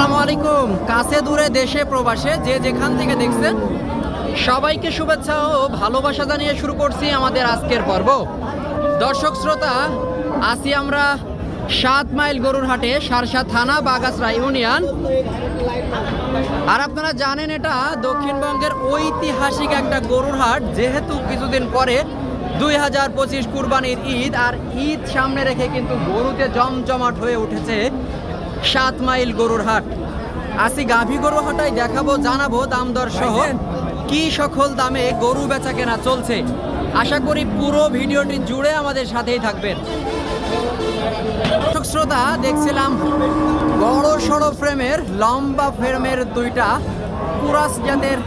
আসসালামু আলাইকুম। কাছে দূরে দেশে প্রবাসে যে যেখান থেকে দেখছেন, সবাইকে শুভেচ্ছা ও ভালোবাসা জানিয়ে শুরু করছি আমাদের আজকের পর্ব। দর্শক শ্রোতা আসি আমরা সাত মাইল গরুর হাটে, সারসা থানা বাগাসরা ইউনিয়ন। আর আপনারা জানেন এটা দক্ষিণবঙ্গের ঐতিহাসিক একটা গরুর হাট, যেহেতু কিছুদিন পরে দুই হাজার পঁচিশ কুরবানির ঈদ, আর ঈদ সামনে রেখে কিন্তু গরুতে জমজমাট হয়ে উঠেছে। সাত মাইল গরুর হাট। আসি গাভী গরু হাটাই দেখাবো জানাব দাম দর সহ কি সকল দামে গরু বেচা কেনা চলছে। আশা করি পুরো ভিডিওটি জুড়ে আমাদের সাথেই থাকবেন। দর্শক শ্রোতা দেখছিলাম বড় সড়ো ফ্রেমের লম্বা ফ্রেমের দুইটা পুরাস জাতের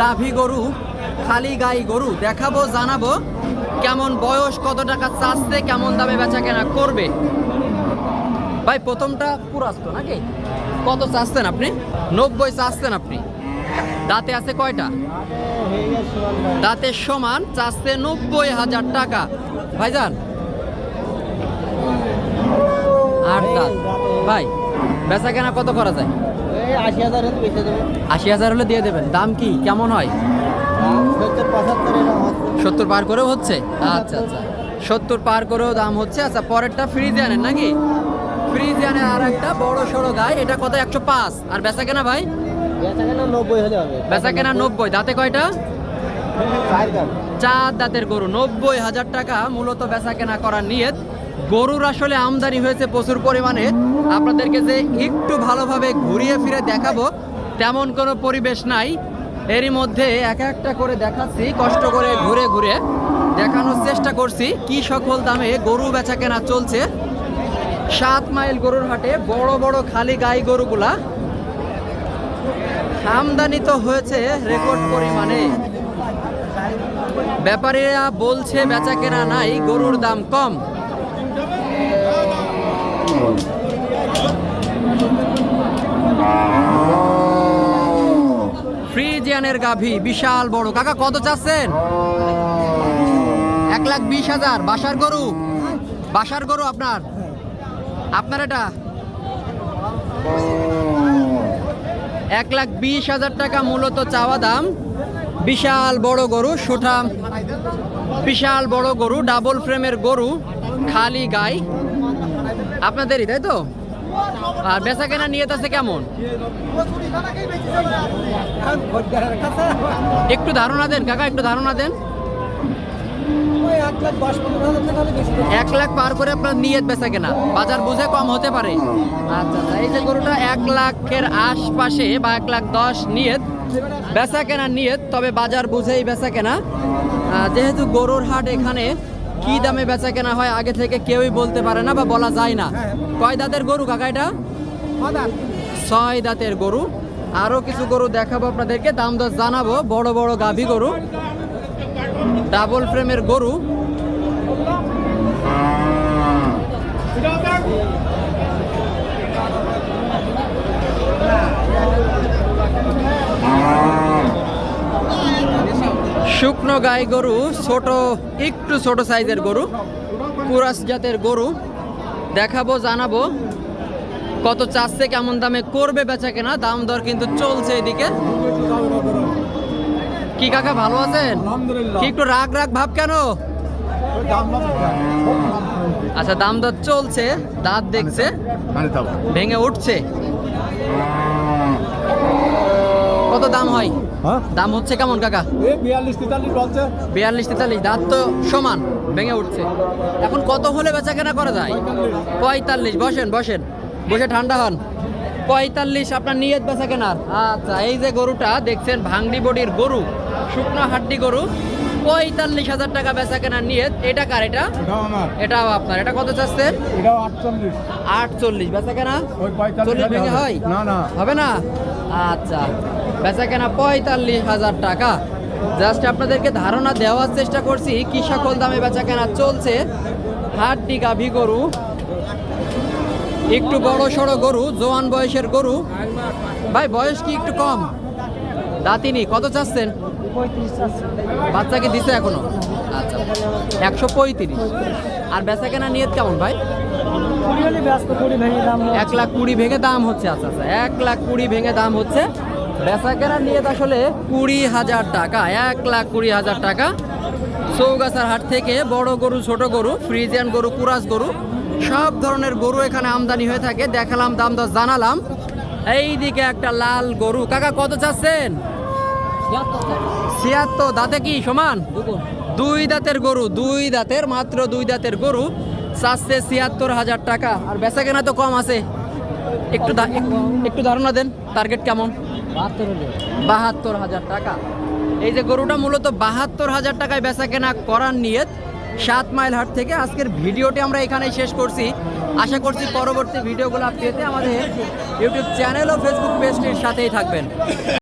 গাভী গরু খালি গাই গরু। দেখাবো জানাব কেমন বয়স কত টাকা চাচ্ছে কেমন দামে বেচা কেনা করবে। ভাই প্রথমটা পুরাস তো নাকি? কত চাচ্ছেন আপনি? নব্বই চাচ্ছেন আপনি। দাঁতে আছে কয়টা? দাঁতের সমান চাচ্ছে নব্বই হাজার টাকা। ভাইজান। আট দাঁত। ভাই বেচা কেনা কত করা যায়? আশি হাজার হলে দিয়ে দেবেন। দাম কি? কেমন হয়? সত্তর পার করেও হচ্ছে? আচ্ছা আচ্ছা। সত্তর পার করেও দাম হচ্ছে। আচ্ছা পরেরটা ফ্রিজে আনেন নাকি? আর একটা বড় সড়ো গায়ে এটা কত? একশো পাঁচ। আর বেচা কেনা ভাই? বেচা কেনা নব্বই। দাঁতে কয়টা? চার দাঁতের গরু। নব্বই হাজার টাকা মূলত বেচা কেনা করার নিয়ত। গরুর আসলে আমদানি হয়েছে প্রচুর পরিমাণে। আপনাদেরকে যে একটু ভালোভাবে ঘুরিয়ে ফিরে দেখাবো তেমন কোনো পরিবেশ নাই। এরই মধ্যে এক একটা করে দেখাচ্ছি কষ্ট করে ঘুরে ঘুরে দেখানোর চেষ্টা করছি কি সকল দামে গরু বেচা কেনা চলছে। সাত মাইল গরুর হাটে বড় বড় খালি গাই গরুগুলা আমদানি তো হয়েছে রেকর্ড পরিমাণে। ব্যাপারীরা বলছে বেচা কেনা নাই, গরুর দাম কম। ফ্রিজিয়ানের গাভী, বিশাল বড়। কাকা, কত চাচ্ছেন? এক লাখ বিশ হাজার। বাসার গরু? বাসার গরু আপনার? আপনার এটা? এক লাখ বিশ হাজার টাকা মূলত চাওয়া দাম। বিশাল বড় গরু সুঠাম বিশাল বড় গরু ডাবল ফ্রেমের গরু, খালি গাই। আপনাদেরই, তাই তো? আর বেচা কেনা নিয়ে আছে কেমন? একটু ধারণা দেন, কাকা, একটু ধারণা দেন। এক লাখ পার করে আপনার নিয়ত বেচা কেনা। বাজার বুঝে কম হতে পারে। আচ্ছা আচ্ছা এই যে গরুটা এক লাখের আশপাশে বা এক লাখ দশ নিয়ত বেচা কেনা নিয়ত তবে বাজার বুঝেই বেচা কেনা। যেহেতু গরুর হাট এখানে কি দামে বেচা কেনা হয় আগে থেকে কেউই বলতে পারে না বা বলা যায় না। কয় দাঁতের গরু কাকা এটা? ছয় দাঁতের গরু। আরও কিছু গরু দেখাবো আপনাদেরকে দাম দর জানাব। বড় বড় গাভী গরু। ডাবল ফ্রেমের গরু। শুকনো গাই গরু, ছোট, একটু ছোট সাইজের গরু, কুরাস জাতের গরু। দেখাবো, জানাব কত চাচ্ছে, কেমন দামে করবে, বেচা কেনা, দাম দর কিন্তু চলছে এদিকে। কি কাকা ভালো আছেন? কি একটু রাগ রাগ ভাব কেন? আচ্ছা দাম দর চলছে দাঁত দেখছে ভেঙে উঠছে। কত দাম হয়? হ্যাঁ? দাম হচ্ছে কেমন কাকা? বিয়াল্লিশ তেতাল্লিশ বিয়াল্লিশ তেতাল্লিশ দাঁত তো সমান ভেঙে উঠছে। এখন কত হলে বেচা কেনা করা যায়? পঁয়তাল্লিশ বসেন বসেন। বসে ঠান্ডা হন। পঁয়তাল্লিশ আপনার নিয়ত বেচা কেনার আচ্ছা এই যে গরুটা দেখছেন ভাংডি বডির গরু। শুকনো হাড্ডি গরু পঁয়তাল্লিশ হাজার টাকা বেচা কেনার নিয়ত। এটা কার এটা? এটাও আপনার। এটা কত চাচ্ছেন? এটাও আটচল্লিশ। আটচল্লিশ। বেচা কেনা? চল্লিশ ভেঙে হয়? না না। হবে না? আচ্ছা। বেচা কেনা পঁয়তাল্লিশ হাজার টাকা। জাস্ট আপনাদেরকে ধারণা দেওয়ার চেষ্টা করছি কি সকল দামে বেচা কেনা চলছে। হাড্ডি গাভি গরু একটু বড় সড়ো গরু জোয়ান বয়সের গরু। ভাই বয়স কি একটু কম? দাঁতিনি কত চাচ্ছেন? বাচ্চাকে দিছে এখনও? আচ্ছা। একশো পঁয়ত্রিশ। আর বেচা কেনা নিয়ত কেমন ভাই? এক লাখ কুড়ি ভেঙে দাম হচ্ছে আচ্ছা আচ্ছা। এক লাখ কুড়ি ভেঙে দাম হচ্ছে। বেচা কেনা নিয়ে আসলে কুড়ি হাজার টাকা এক লাখ কুড়ি হাজার টাকা। চৌগাছার হাট থেকে বড় গরু ছোট গরু ফ্রিজিয়ান গরু কুরাস গরু সব ধরনের গরু এখানে আমদানি হয়ে থাকে। দেখালাম দাম দর জানালাম। এইদিকে একটা লাল গরু। কাকা কত চাচ্ছেন? ছিয়াত্তর, দাঁতে কি সমান? দুই দাঁতের গরু, দুই দাঁতের, মাত্র দুই দাঁতের গরু। চাচ্ছে ছিয়াত্তর হাজার টাকা। আর বেচা কেনা তো কম আছে। একটু একটু ধারণা দেন টার্গেট কেমন? বাহাত্তর হাজার টাকা। এই যে গরুটা মূলত বাহাত্তর হাজার টাকায় বেচা কেনা করার নিয়ত সাত মাইল হাট থেকে। আজকের ভিডিওটি আমরা এখানেই শেষ করছি। আশা করছি পরবর্তী ভিডিওগুলো পেতে আমাদের ইউটিউব চ্যানেল ও ফেসবুক পেজটির সাথেই থাকবেন।